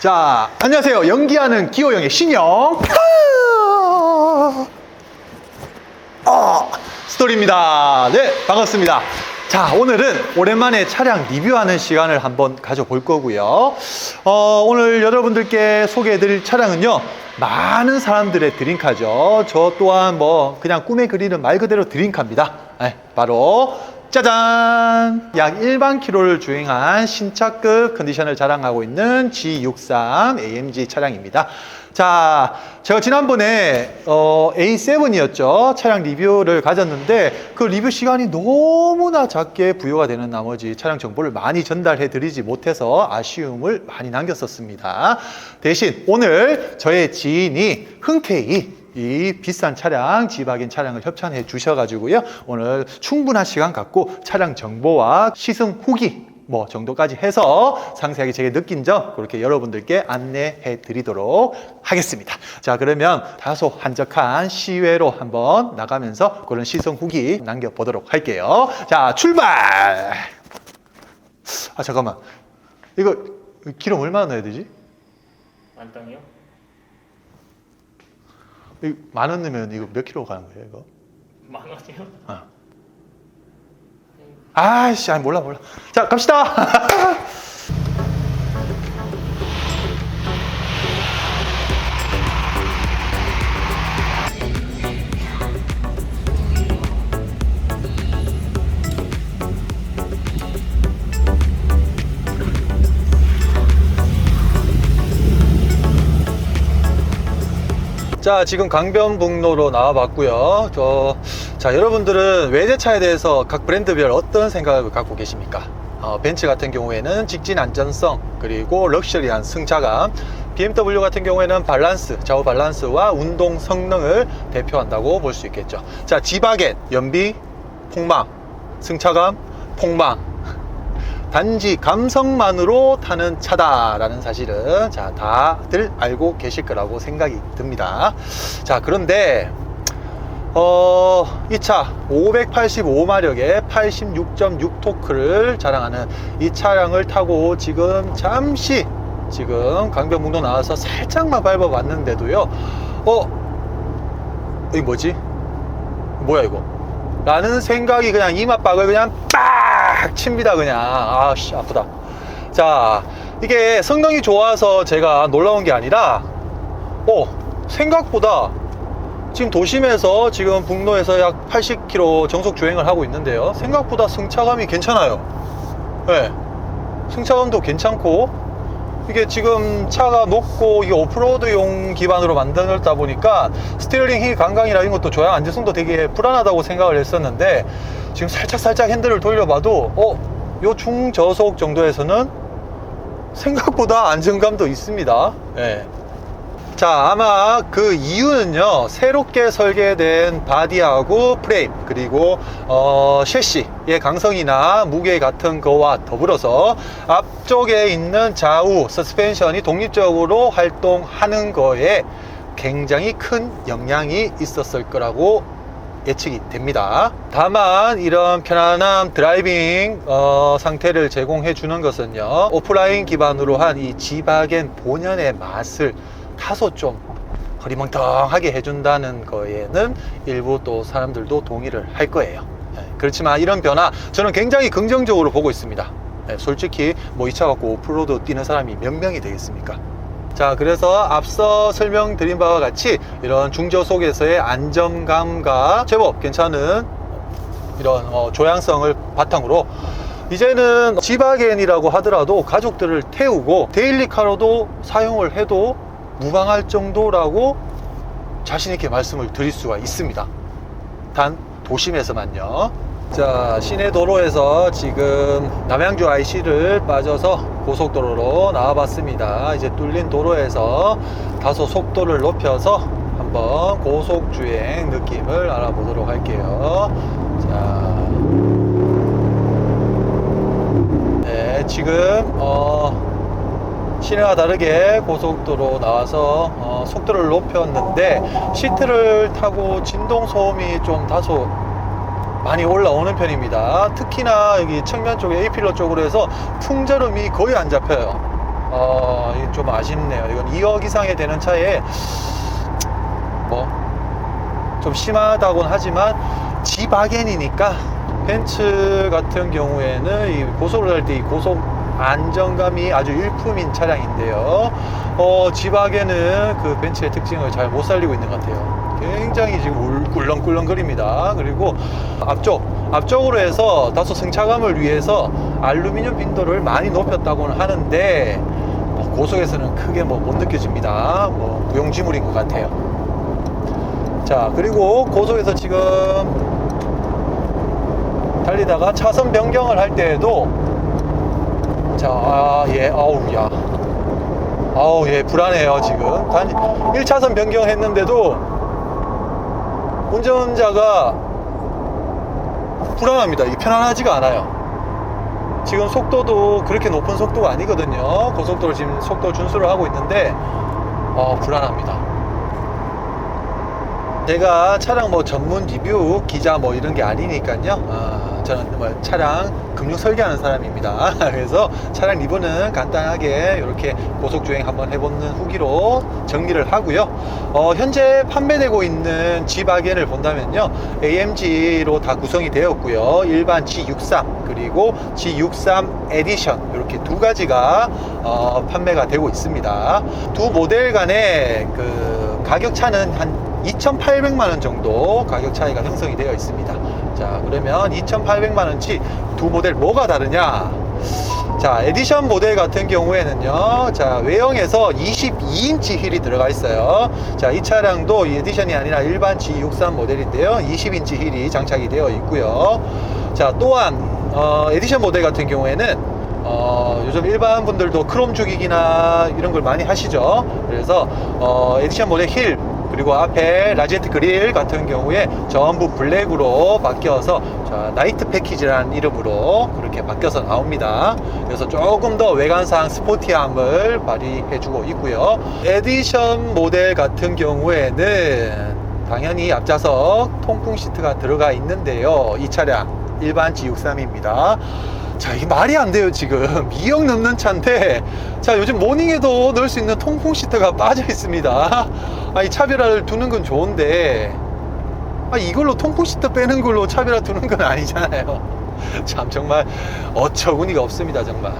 자, 안녕하세요. 연기하는 기호형의 신영. 아, 스토리입니다. 네, 반갑습니다. 자, 오늘은 오랜만에 차량 리뷰하는 시간을 한번 가져볼 거고요. 어, 오늘 여러분들께 소개해드릴 차량은요, 많은 사람들의 드림카죠. 저 또한 뭐, 그냥 꿈에 그리는 말 그대로 드림카입니다. 네, 바로 짜잔! 약 1만 킬로를 주행한 신차급 컨디션을 자랑하고 있는 G63 AMG 차량입니다. 자, 제가 지난번에 어, A7이었죠. 차량 리뷰를 가졌는데 그 리뷰 시간이 너무나 작게 부여가 되는 나머지 차량 정보를 많이 전달해 드리지 못해서 아쉬움을 많이 남겼었습니다. 대신 오늘 저의 지인이 흔쾌히 이 비싼 차량, 지바겐 차량을 협찬해 주셔가지고요. 오늘 충분한 시간 갖고 차량 정보와 시승 후기 뭐 정도까지 해서 상세하게 제가 느낀 점 그렇게 여러분들께 안내해 드리도록 하겠습니다. 자, 그러면 다소 한적한 시외로 한번 나가면서 그런 시승 후기 남겨보도록 할게요. 자, 출발! 아, 잠깐만. 이거 기름 얼마나 넣어야 되지? 만땅이요? 만 원 넣으면 이거 몇 킬로 가는 거예요, 이거? 만 원이요? 아이씨, 아니, 몰라, 몰라. 자, 갑시다. 자, 지금 강변북로로 나와봤고요. 저, 자, 여러분들은 외제차에 대해서 각 브랜드별 어떤 생각을 갖고 계십니까? 어, 벤츠 같은 경우에는 직진 안전성, 그리고 럭셔리한 승차감, BMW 같은 경우에는 밸런스, 좌우 밸런스와 운동 성능을 대표한다고 볼 수 있겠죠. 자, 지바겐, 연비, 폭망, 승차감, 폭망, 단지 감성만으로 타는 차다라는 사실은 자 다들 알고 계실 거라고 생각이 듭니다. 자 그런데 어, 이 차 585마력의 86.6 토크를 자랑하는 이 차량을 타고 지금 잠시 지금 강변북로 나와서 살짝만 밟아봤는데도요. 어, 이 뭐지? 뭐야 이거? 라는 생각이 그냥 이맛박을 그냥 빡 칩니다 그냥. 아씨 아프다. 자 이게 성능이 좋아서 제가 놀라운 게 아니라 어 생각보다 지금 도심에서 지금 북로에서 약 80km 정속 주행을 하고 있는데요. 생각보다 승차감이 괜찮아요. 네. 승차감도 괜찮고 이게 지금 차가 높고 이게 오프로드용 기반으로 만들다 보니까 스티어링 힐 감각이나 이런 것도 조향 안정성도 되게 불안하다고 생각을 했었는데 지금 살짝 살짝 핸들을 돌려봐도 어, 요 중저속 정도에서는 생각보다 안정감도 있습니다. 예. 자, 아마 그 이유는요, 새롭게 설계된 바디하고 프레임, 그리고, 어, 셰시의 강성이나 무게 같은 거와 더불어서 앞쪽에 있는 좌우 서스펜션이 독립적으로 활동하는 거에 굉장히 큰 영향이 있었을 거라고 예측이 됩니다. 다만 이런 편안한 드라이빙 어, 상태를 제공해 주는 것은요 오프라인 기반으로 한 이 지바겐 본연의 맛을 다소 좀 허리멍텅하게 해준다는 거에는 일부 또 사람들도 동의를 할 거예요. 예, 그렇지만 이런 변화 저는 굉장히 긍정적으로 보고 있습니다. 예, 솔직히 뭐 이 차 갖고 오프로드 뛰는 사람이 몇 명이 되겠습니까? 자, 그래서 앞서 설명드린 바와 같이 이런 중저 속에서의 안정감과 제법 괜찮은 이런 어, 조향성을 바탕으로 이제는 지바겐이라고 하더라도 가족들을 태우고 데일리카로도 사용을 해도 무방할 정도라고 자신있게 말씀을 드릴 수가 있습니다. 단 도심에서만요. 자, 시내 도로에서 지금 남양주 IC를 빠져서 고속도로로 나와봤습니다. 이제 뚫린 도로에서 다소 속도를 높여서 한번 고속주행 느낌을 알아보도록 할게요. 자, 네, 지금 어, 시내와 다르게 고속도로 나와서 어, 속도를 높였는데 시트를 타고 진동 소음이 좀 다소 많이 올라오는 편입니다. 특히나 여기 측면 쪽에 A필러 쪽으로 해서 풍절음이 거의 안 잡혀요. 어, 좀 아쉽네요. 이건 2억 이상이 되는 차에 뭐 좀 심하다고는 하지만 지바겐이니까 벤츠 같은 경우에는 이 고속을 할 때 이 고속 안정감이 아주 일품인 차량인데요. 어, 지바겐은 그 벤츠의 특징을 잘 못 살리고 있는 것 같아요. 굉장히 지금 울- 꿀렁꿀렁거립니다. 그리고 앞쪽, 앞쪽으로 해서 다소 승차감을 위해서 알루미늄 빈도를 많이 높였다고는 하는데 뭐 고속에서는 크게 뭐 못 느껴집니다. 뭐 무용지물인 것 같아요. 자, 그리고 고속에서 지금 달리다가 차선 변경을 할 때에도 자, 아, 예, 아우, 야. 아우, 예, 불안해요, 지금. 단 1차선 변경했는데도 운전자가 불안합니다. 이 편안하지가 않아요. 지금 속도도 그렇게 높은 속도가 아니거든요. 고속도로 지금 속도 준수를 하고 있는데, 어, 불안합니다. 제가 차량 뭐 전문 리뷰 기자 뭐 이런 게 아니니까요. 어, 저는 뭐 차량 금융 설계하는 사람입니다. 그래서 차량 리뷰는 간단하게 이렇게 고속 주행 한번 해보는 후기로 정리를 하고요. 어, 현재 판매되고 있는 G바겐을 본다면요. AMG로 다 구성이 되었고요. 일반 G63 그리고 G63 에디션 이렇게 두 가지가 어, 판매가 되고 있습니다. 두 모델 간의 그 가격 차는 한 2,800만 원 정도 가격 차이가 형성이 되어 있습니다. 자, 그러면 2,800만 원치 두 모델 뭐가 다르냐? 자, 에디션 모델 같은 경우에는요, 자, 외형에서 22인치 휠이 들어가 있어요. 자, 이 차량도 이 에디션이 아니라 일반 G63 모델인데요, 20인치 휠이 장착이 되어 있고요. 자, 또한, 어, 에디션 모델 같은 경우에는 어, 요즘 일반 분들도 크롬 죽이기나 이런 걸 많이 하시죠. 그래서 어, 에디션 모델 힐 그리고 앞에 라제트 그릴 같은 경우에 전부 블랙으로 바뀌어서 자, 나이트 패키지라는 이름으로 그렇게 바뀌어서 나옵니다. 그래서 조금 더 외관상 스포티함을 발휘해주고 있고요. 에디션 모델 같은 경우에는 당연히 앞좌석 통풍 시트가 들어가 있는데요. 이 차량 일반 G63입니다. 자, 이게 말이 안 돼요, 지금. 2억 넘는 차인데, 자, 요즘 모닝에도 넣을 수 있는 통풍 시트가 빠져 있습니다. 아니, 차별화를 두는 건 좋은데, 아, 이걸로 통풍 시트 빼는 걸로 차별화 두는 건 아니잖아요. 참, 정말 어처구니가 없습니다, 정말.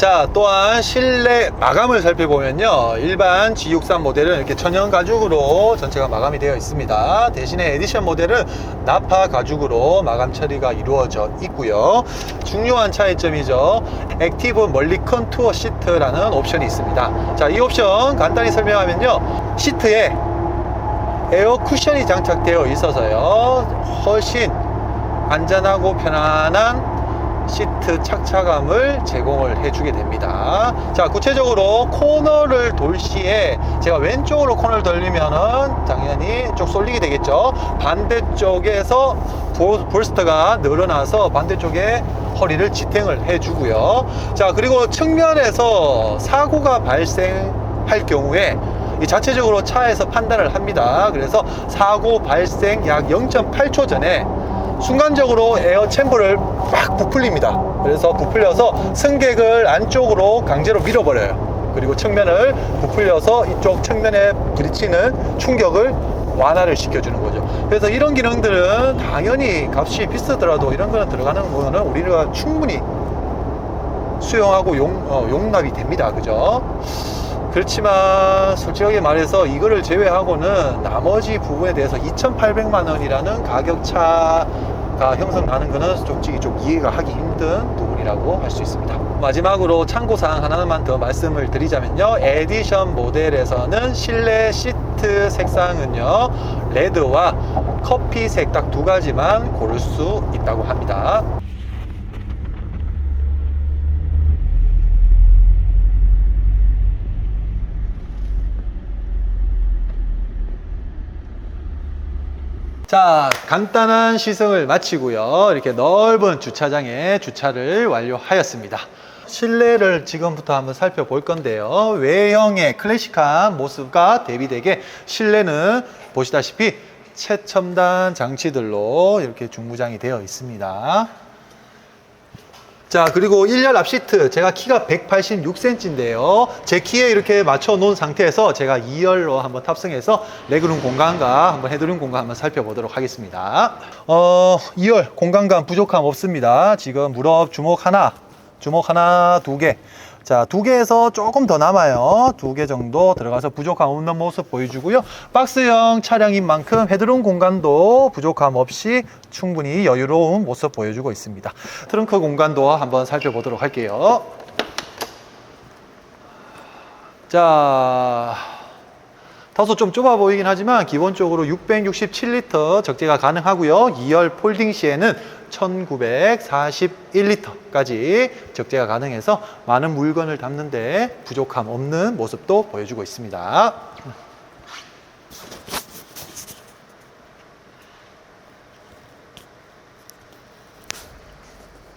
자, 또한 실내 마감을 살펴보면요. 일반 G63 모델은 이렇게 천연 가죽으로 전체가 마감이 되어 있습니다. 대신에 에디션 모델은 나파 가죽으로 마감 처리가 이루어져 있고요. 중요한 차이점이죠. 액티브 멀리 컨투어 시트라는 옵션이 있습니다. 자, 이 옵션 간단히 설명하면요. 시트에 에어 쿠션이 장착되어 있어서요. 훨씬 안전하고 편안한 시트 착차감을 제공을 해주게 됩니다. 자, 구체적으로 코너를 돌 시에 제가 왼쪽으로 코너를 돌리면은 당연히 쪽 쏠리게 되겠죠. 반대쪽에서 보- 볼스터가 늘어나서 반대쪽에 허리를 지탱을 해주고요. 자, 그리고 측면에서 사고가 발생할 경우에 이 자체적으로 차에서 판단을 합니다. 그래서 사고 발생 약 0.8초 전에 순간적으로 에어 챔버를 막 부풀립니다. 그래서 부풀려서 승객을 안쪽으로 강제로 밀어버려요. 그리고 측면을 부풀려서 이쪽 측면에 부딪히는 충격을 완화를 시켜주는 거죠. 그래서 이런 기능들은 당연히 값이 비싸더라도 이런 거는 들어가는 거는 우리가 충분히 수용하고 용, 어, 용납이 됩니다. 그죠? 그렇지만 솔직하게 말해서 이거를 제외하고는 나머지 부분에 대해서 2,800만 원이라는 가격 차 가 형성나는 거는 솔직히 좀 이해가 하기 힘든 부분이라고 할 수 있습니다. 마지막으로 참고사항 하나만 더 말씀을 드리자면요. 에디션 모델에서는 실내 시트 색상은요. 레드와 커피색 딱 두 가지만 고를 수 있다고 합니다. 자, 간단한 시승을 마치고요. 이렇게 넓은 주차장에 주차를 완료하였습니다. 실내를 지금부터 한번 살펴볼 건데요. 외형의 클래식한 모습과 대비되게 실내는 보시다시피 최첨단 장치들로 이렇게 중무장이 되어 있습니다. 자, 그리고 1열 앞 시트. 제가 키가 186cm인데요. 제 키에 이렇게 맞춰 놓은 상태에서 제가 2열로 한번 탑승해서 레그룸 공간과 한번 헤드룸 공간 한번 살펴보도록 하겠습니다. 어, 2열 공간감 부족함 없습니다. 지금 무릎 주먹 하나, 주먹 하나, 두 개. 자, 두 개에서 조금 더 남아요. 두 개 정도 들어가서 부족함 없는 모습 보여주고요. 박스형 차량인 만큼 헤드룸 공간도 부족함 없이 충분히 여유로운 모습 보여주고 있습니다. 트렁크 공간도 한번 살펴보도록 할게요. 자, 다소 좀 좁아 보이긴 하지만 기본적으로 667리터 적재가 가능하고요. 2열 폴딩 시에는 1941리터까지 적재가 가능해서 많은 물건을 담는데 부족함 없는 모습도 보여주고 있습니다.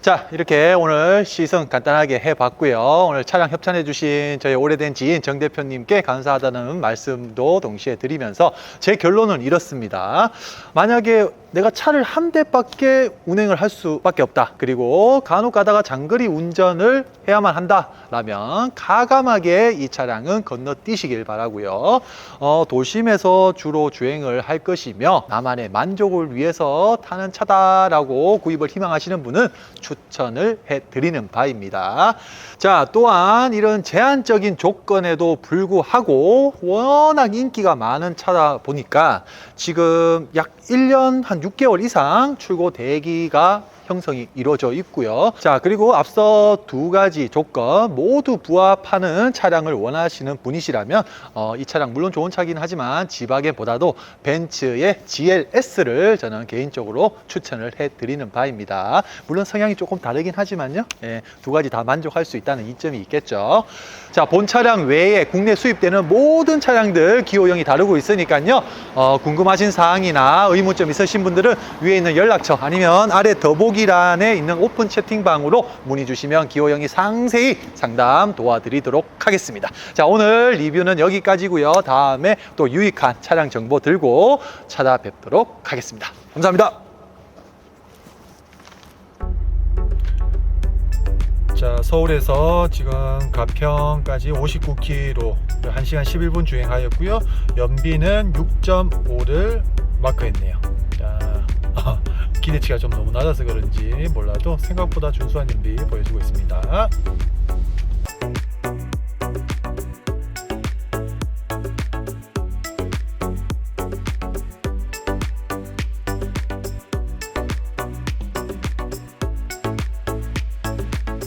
자, 이렇게 오늘 시승 간단하게 해봤고요. 오늘 차량 협찬해 주신 저희 오래된 지인 정 대표님께 감사하다는 말씀도 동시에 드리면서 제 결론은 이렇습니다. 만약에 내가 차를 한 대밖에 운행을 할 수밖에 없다. 그리고 간혹 가다가 장거리 운전을 해야만 한다라면 가감하게 이 차량은 건너뛰시길 바라고요. 어, 도심에서 주로 주행을 할 것이며 나만의 만족을 위해서 타는 차다라고 구입을 희망하시는 분은 추 천을 해드리는 바입니다. 자, 또한 이런 제한적인 조건에도 불구하고 워낙 인기가 많은 차다 보니까 지금 약 1년 한 6개월 이상 출고 대기가 형성이 이루어져 있고요. 자, 그리고 앞서 두 가지 조건 모두 부합하는 차량을 원하시는 분이시라면 어, 이 차량 물론 좋은 차긴 하지만 지바겐보다도 벤츠의 GLS를 저는 개인적으로 추천을 해드리는 바입니다. 물론 성향이 조금 다르긴 하지만요. 예, 두 가지 다 만족할 수 있다는 이점이 있겠죠. 자, 본 차량 외에 국내 수입되는 모든 차량들 기호형이 다르고 있으니까요. 어, 궁금하신 사항이나 의문점 있으신 분들은 위에 있는 연락처 아니면 아래 더보기 란에 있는 오픈 채팅방으로 문의 주시면 기호형이 상세히 상담 도와드리도록 하겠습니다. 자, 오늘 리뷰는 여기까지고요. 다음에 또 유익한 차량 정보 들고 찾아뵙도록 하겠습니다. 감사합니다. 자, 서울에서 지금 가평까지 59km, 1시간 11분 주행하였고요. 연비는 6.5를 마크했네요. 자, 기대치가 좀 너무 낮아서 그런지 몰라도 생각보다 준수한 연비 보여주고 있습니다.